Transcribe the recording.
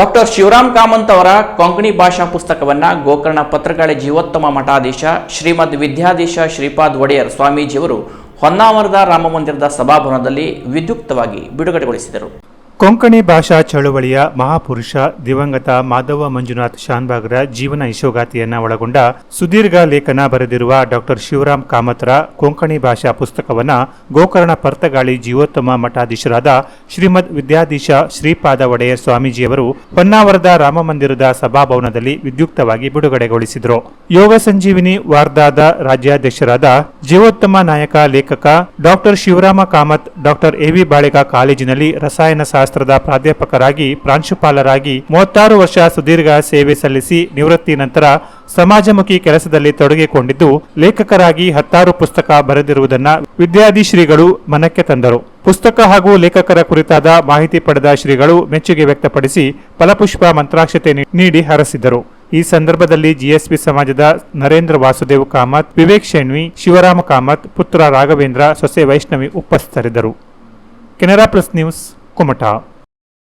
Doctor Shivaram ಕಾಮಂತ್ ಅವರ ಕೊಂಕಣಿ ಭಾಷಾ ಪುಸ್ತಕವನ್ನ ಗೋಕರ್ಣ ಪತ್ರಕಾಳಿ ಜೀವೋತ್ತಮ ಮಠಾಧೀಶ ಶ್ರೀಮದ್ ವಿದ್ಯಾಧೀಶ ಶ್ರೀಪಾದ್ ಒಡೆಯರ್ ಸ್ವಾಮೀಜಿಯವರು ಹೊನ್ನಾವರದ ರಾಮಮಂದಿರದ ಸಭಾಭವನದಲ್ಲಿ ವಿದ್ಯುಕ್ತವಾಗಿ ಬಿಡುಗಡೆಗೊಳಿಸಿದರು. ಕೊಂಕಣಿ ಭಾಷಾ ಚಳುವಳಿಯ ಮಹಾಪುರುಷ ದಿವಂಗತ ಮಾಧವ ಮಂಜುನಾಥ್ ಶಾನ್ಭಾಗ್ರ ಜೀವನ ಯಶೋಗಾಥೆಯನ್ನ ಒಳಗೊಂಡ ಸುದೀರ್ಘ ಲೇಖನ ಬರೆದಿರುವ ಡಾಕ್ಟರ್ ಶಿವರಾಮ್ ಕಾಮತ್ರ ಕೊಂಕಣಿ ಭಾಷಾ ಪುಸ್ತಕವನ್ನ ಗೋಕರ್ಣ ಪರ್ತಗಾಳಿ ಜೀವೋತ್ತಮ ಮಠಾಧೀಶರಾದ ಶ್ರೀಮದ್ ವಿದ್ಯಾಧೀಶ ಶ್ರೀಪಾದ ಒಡೆಯರ್ ಸ್ವಾಮೀಜಿಯವರು ಹೊನ್ನಾವರದ ರಾಮಮಂದಿರದ ಸಭಾಭವನದಲ್ಲಿ ವಿದ್ಯುಕ್ತವಾಗಿ ಬಿಡುಗಡೆಗೊಳಿಸಿದರು. ಯೋಗ ಸಂಜೀವಿನಿ ವಾರ್ಧಾದ ರಾಜ್ಯಾಧ್ಯಕ್ಷರಾದ ಜೀವೋತ್ತಮ ನಾಯಕ ಲೇಖಕ doctor Shivarama Kamath doctor A V Baliga ಕಾಲೇಜಿನಲ್ಲಿ ರಸಾಯನ ಶಾಸ್ತ್ರದ ಪ್ರಾಧ್ಯಾಪಕರಾಗಿ, ಪ್ರಾಂಶುಪಾಲರಾಗಿ ಮೂವತ್ತಾರು ವರ್ಷ ಸುದೀರ್ಘ ಸೇವೆ ಸಲ್ಲಿಸಿ ನಿವೃತ್ತಿ ನಂತರ ಸಮಾಜಮುಖಿ ಕೆಲಸದಲ್ಲಿ ತೊಡಗಿಕೊಂಡಿದ್ದು, ಲೇಖಕರಾಗಿ ಹತ್ತಾರು ಪುಸ್ತಕ ಬರೆದಿರುವುದನ್ನ ವಿದ್ಯಾಧಿ ಶ್ರೀಗಳು ಮನಕ್ಕೆ ತಂದರು. ಪುಸ್ತಕ ಹಾಗೂ ಲೇಖಕರ ಕುರಿತಾದ ಮಾಹಿತಿ ಪಡೆದ ಶ್ರೀಗಳು ಮೆಚ್ಚುಗೆ ವ್ಯಕ್ತಪಡಿಸಿ ಫಲಪುಷ್ಪ ಮಂತ್ರಾಕ್ಷತೆ ನೀಡಿ ಹರಸಿದರು. ಈ ಸಂದರ್ಭದಲ್ಲಿ ಜಿಎಸ್ಪಿ ಸಮಾಜದ ನರೇಂದ್ರ ವಾಸುದೇವ್ ಕಾಮತ್, ವಿವೇಕ್ ಶೆಣ್ವಿ, ಶಿವರಾಮ ಕಾಮತ್, ಪುತ್ರ ರಾಘವೇಂದ್ರ ಸೊಸೆ ವೈಷ್ಣವಿ ಉಪಸ್ಥಿತರಿದ್ದರು. Canara plus news. குமட்டா